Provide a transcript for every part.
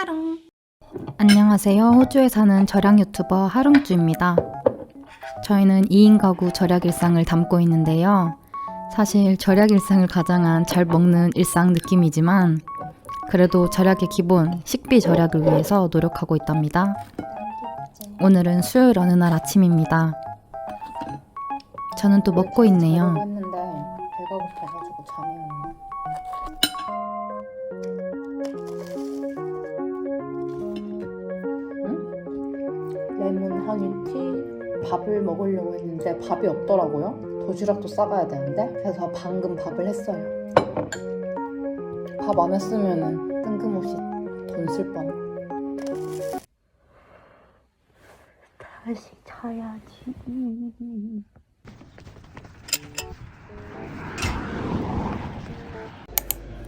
하룽 안녕하세요. 호주에 사는 절약 유튜버 하룽주입니다. 저희는 2인 가구 절약 일상을 담고 있는데요. 사실 절약 일상을 가장한 잘 먹는 일상 느낌이지만 그래도 절약의 기본 식비 절약을 위해서 노력하고 있답니다. 오늘은 수요일 어느 날 아침입니다. 저는 또 먹고 있네요. 했는데 배가 고파가지고 잠이 안 나. 허니티 밥을 먹으려고 했는데 밥이 없더라고요. 도시락도 싸가야 되는데 그래서 방금 밥을 했어요. 밥 안 했으면은 뜬금없이 돈 쓸 뻔. 다시 자야지.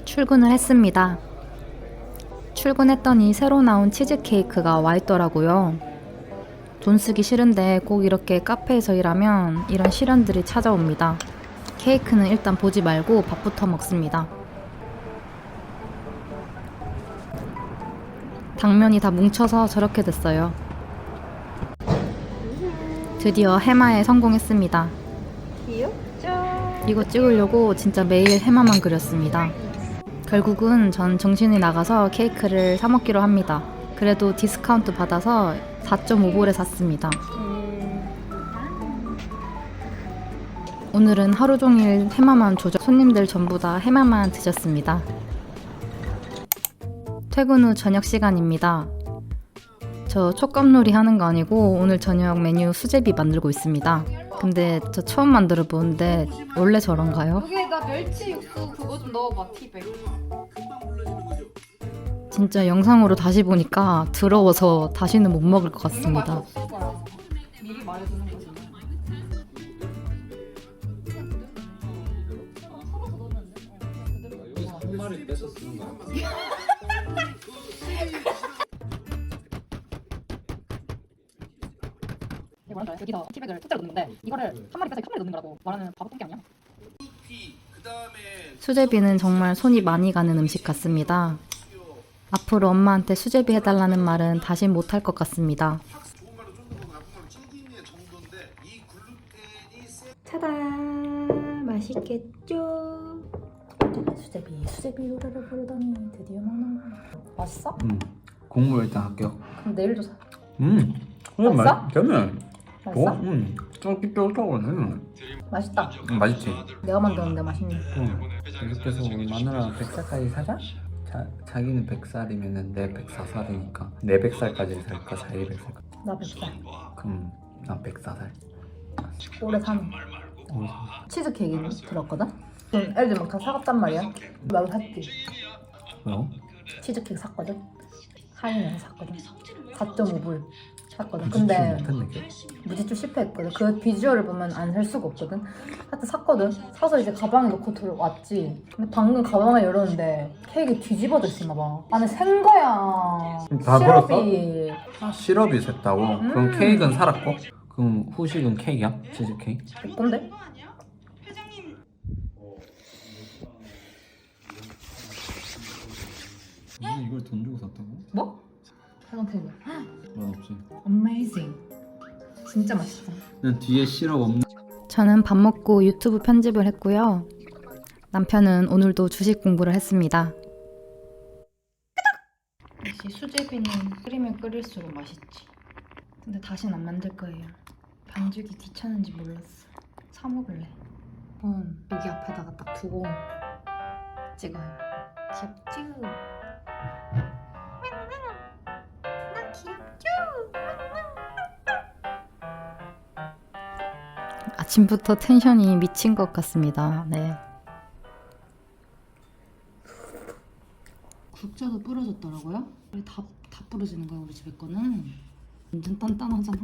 출근을 했습니다. 출근했더니 새로 나온 치즈케이크가 와 있더라고요. 돈 쓰기 싫은데 꼭 이렇게 카페에서 일하면 이런 시련들이 찾아옵니다. 케이크는 일단 보지 말고 밥부터 먹습니다. 당면이 다 뭉쳐서 저렇게 됐어요. 드디어 해마에 성공했습니다. 이거 찍으려고 진짜 매일 해마만 그렸습니다. 결국은 전 정신이 나가서 케이크를 사 먹기로 합니다. 그래도 디스카운트 받아서 4.5불에 샀습니다. 오늘은 하루 종일 해마만 조져 손님들 전부 다 해마만 드셨습니다. 퇴근 후 저녁 시간입니다. 저 촉감놀이 하는 거 아니고 오늘 저녁 메뉴 수제비 만들고 있습니다. 근데 저 처음 만들어 보는데 원래 저런가요? 여기에다 멸치 육수 그거 좀 넣어봐 티백. 진짜 영상으로 다시 보니까 더러워서 다시는 못 먹을 것 같습니다. 뺏어? 여기서 티백을 통째로 넣는데 이거를 한 마리 빼서 한 마리 넣는 거라고 말하는 바보 똥개 아니야? 수제비는 정말 손이 많이 가는 음식 같습니다. 앞으로 엄마한테 수제비 해달라는 말은 다시 못할 것 같습니다. 맛있겠죠? 수제비 수제비 노래를 부르더니 드디어 먹는 거 맛있어? 음. 국물 일단 할게요. 그럼 내일도 사 음. 그래 맛있어? 맛 되면. 맛있어? 음. 쫄깃쫄깃하네. 맛있다 음, 맛있지. 내가 만드는데 맛있네 응. 계속해서 우리 마누라 100살까지 사자? 자, 자기는 100살이면은 내 104살이니까 내 100살까지 살까 자기 100살까? 나 뱃살 그럼 난 104살. 오래 사는 어, 치즈 케이크 들었거든? 응, 애들 막 다 사갔단 말이야 나도 샀지 뭐? 치즈 케이크 샀거든? 하인에서 샀거든 4.5불 샀거든 근데. 무지출 실패했거든 그 비주얼을 보면 안 살 수가 없거든 하여튼 샀거든 사서 이제 가방에 넣고 들어왔지 근데 방금 가방을 열었는데 케이크 뒤집어져 있었나 봐 안에 생 거야 다 시럽이 시럽이 샜다고? 그럼 음. 케이크는 살았고? 그럼 후식은 케이크야? 치즈 케이크? 예쁜데? 이걸 돈 주고 샀다고? 뭐? 사장 케이크 난 없지. Amazing 진짜 맛있어 난 뒤에 시럽 없는. 저는 밥 먹고 유튜브 편집을 했고요. 남편은 오늘도 주식 공부를 했습니다. 역시 수제비는 끓이면 끓일수록 맛있지. 근데 다신 안 만들 거예요. 반죽이 귀찮은지 몰랐어. 사 먹을래. 음, 여기 앞에다가 딱 두고 찍어요. 귀엽죠? 아침부터 텐션이 미친 것 같습니다. 네. 국자도 부러졌더라고요. 다, 다 부러지는 거야 우리 집에 거는. 완전 단단하잖아.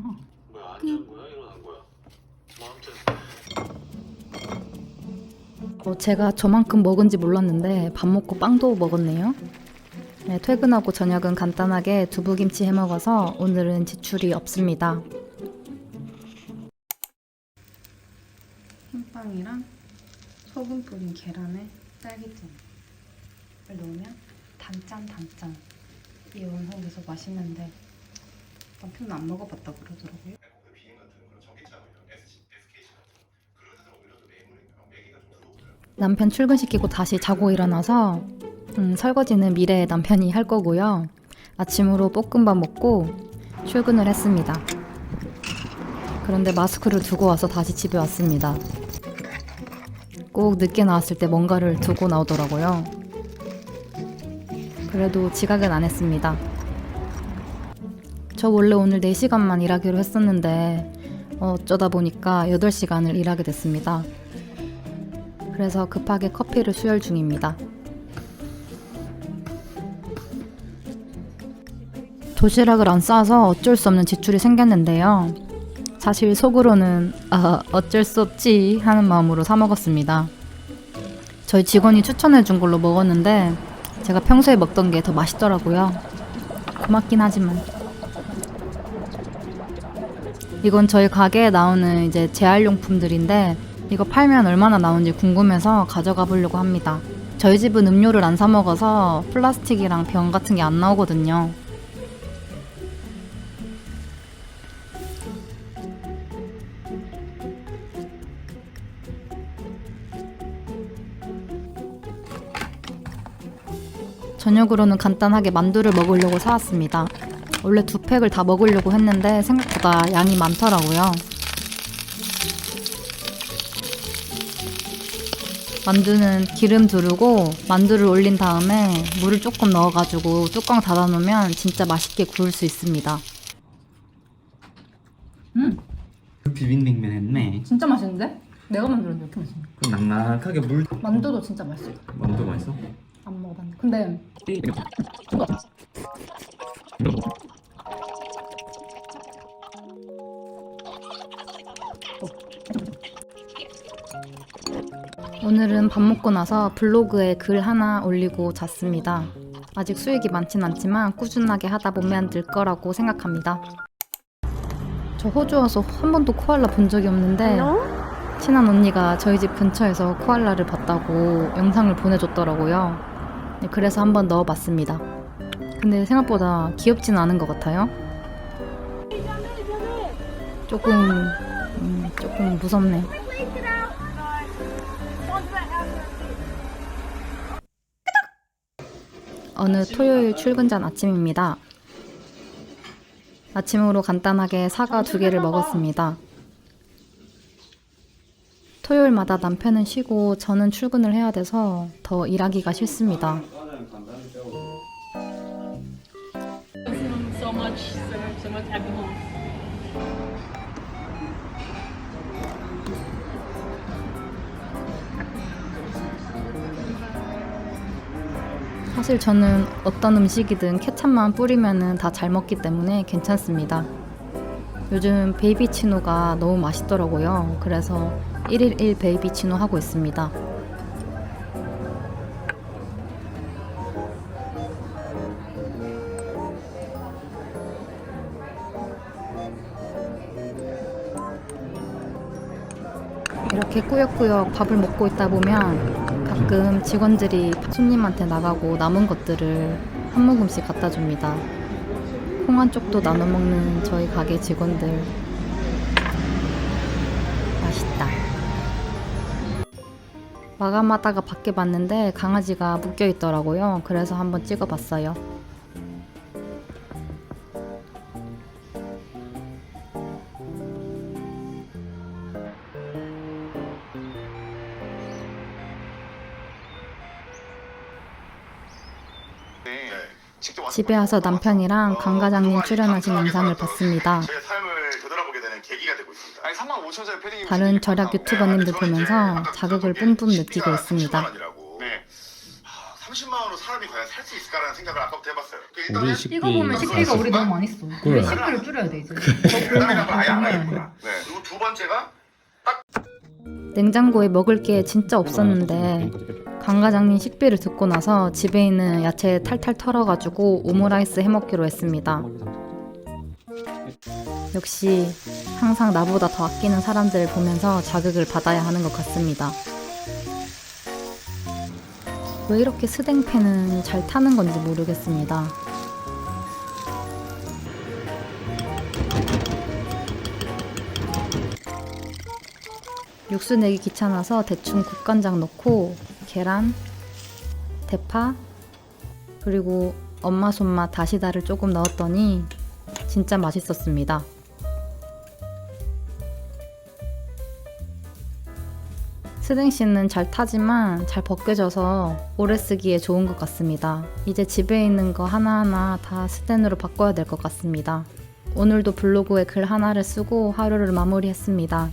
어, 제가 저만큼 먹은지 몰랐는데 밥 먹고 빵도 먹었네요. 네, 퇴근하고 저녁은 간단하게 두부김치 해 먹어서 오늘은 지출이 없습니다. 소금 뿌린 계란에 딸기잼을 넣으면 단짠 단짠 커피 완성돼서 마시는데 남편은 안 먹어봤다 그러더라고요. 남편 출근시키고 다시 자고 일어나서 음, 설거지는 미래의 남편이 할 거고요. 아침으로 볶음밥 먹고 출근을 했습니다. 그런데 마스크를 두고 와서 다시 집에 왔습니다. 꼭 늦게 나왔을 때 뭔가를 두고 나오더라고요. 그래도 지각은 안 했습니다. 저 원래 오늘 4시간만 일하기로 했었는데 어쩌다 보니까 8시간을 일하게 됐습니다. 그래서 급하게 커피를 수혈 중입니다. 도시락을 안 싸서 어쩔 수 없는 지출이 생겼는데요. 사실 속으로는 아, 어쩔 수 없지 하는 마음으로 사 먹었습니다. 저희 직원이 추천해 준 걸로 먹었는데 제가 평소에 먹던 게 더 맛있더라고요. 고맙긴 하지만 이건 저희 가게에 나오는 이제 재활용품들인데 이거 팔면 얼마나 나오는지 궁금해서 가져가 보려고 합니다. 저희 집은 음료를 안 사 먹어서 플라스틱이랑 병 같은 게 안 나오거든요. 저녁으로는 간단하게 만두를 먹으려고 사왔습니다. 원래 두 팩을 다 먹으려고 했는데 생각보다 양이 많더라고요. 만두는 기름 두르고 만두를 올린 다음에 물을 조금 넣어가지고 뚜껑 닫아놓으면 진짜 맛있게 구울 수 있습니다. 음, 비빔냉면 했네. 진짜 맛있는데? 내가 만들었는데 이렇게 맛있네. 그 낭낭하게 물. 만두도 진짜 맛있어. 만두 맛있어? 안 먹어봤는데. 근데 오늘은 밥 먹고 나서 블로그에 글 하나 올리고 잤습니다. 아직 수익이 많진 않지만 꾸준하게 하다 보면 늘 거라고 생각합니다. 저 호주 와서 한 번도 코알라 본 적이 없는데 친한 언니가 저희 집 근처에서 코알라를 봤다고 영상을 보내줬더라고요. 네, 그래서 한번 넣어봤습니다. 근데 생각보다 귀엽진 않은 것 같아요. 조금 음, 조금 무섭네. 어느 토요일 출근 전 아침입니다. 아침으로 간단하게 사과 두 개를 먹었습니다. 토요일마다 남편은 쉬고 저는 출근을 해야 돼서 더 일하기가 싫습니다. 사실 저는 어떤 음식이든 케찹만 뿌리면 다 잘 먹기 때문에 괜찮습니다. 요즘 베이비 치노가 너무 맛있더라고요. 그래서 1일 1 베이비 치노 하고 있습니다. 이렇게 꾸역꾸역 밥을 먹고 있다 보면 가끔 직원들이 손님한테 나가고 남은 것들을 한 모금씩 갖다 줍니다. 콩 한 쪽도 나눠 먹는 저희 가게 직원들. 마감하다가 밖에 봤는데 강아지가 묶여 있더라고요. 그래서 한번 찍어 봤어요. 네. 집에 와서 남편이랑 어, 강 과장님 그동안 출연하신 영상을 봤습니다. 되는 계기가 되고 있습니다. 아니 3만 5천 원짜리 패딩 다른 절약 유튜버님들 보면서 자극을 뿜뿜 느끼고 있습니다. 네. 30만 원으로 사람이 과연 살 수 있을까라는 생각을 아까부터 해봤어요. 그 일단은 우리 식비. 이거 보면 식비가 우리 너무 많이 써. 그래. 우리 식비를 줄여야 돼 이제. 다른 걸 아예 안. 하겠구나. 네. 그리고 두 번째가 냉장고에 먹을 게 진짜 없었는데 강 과장님 식비를 듣고 나서 집에 있는 야채 탈탈 털어가지고 오므라이스 해먹기로 했습니다. 역시 항상 나보다 더 아끼는 사람들을 보면서 자극을 받아야 하는 것 같습니다. 왜 이렇게 스댕팬은 잘 타는 건지 모르겠습니다. 육수 내기 귀찮아서 대충 국간장 넣고 계란, 대파, 그리고 엄마 손맛 다시다를 조금 넣었더니 진짜 맛있었습니다. 스댕씨는 잘 타지만 잘 벗겨져서 오래 쓰기에 좋은 것 같습니다. 이제 집에 있는 거 하나하나 다 스텐으로 바꿔야 될 것 같습니다. 오늘도 블로그에 글 하나를 쓰고 하루를 마무리했습니다.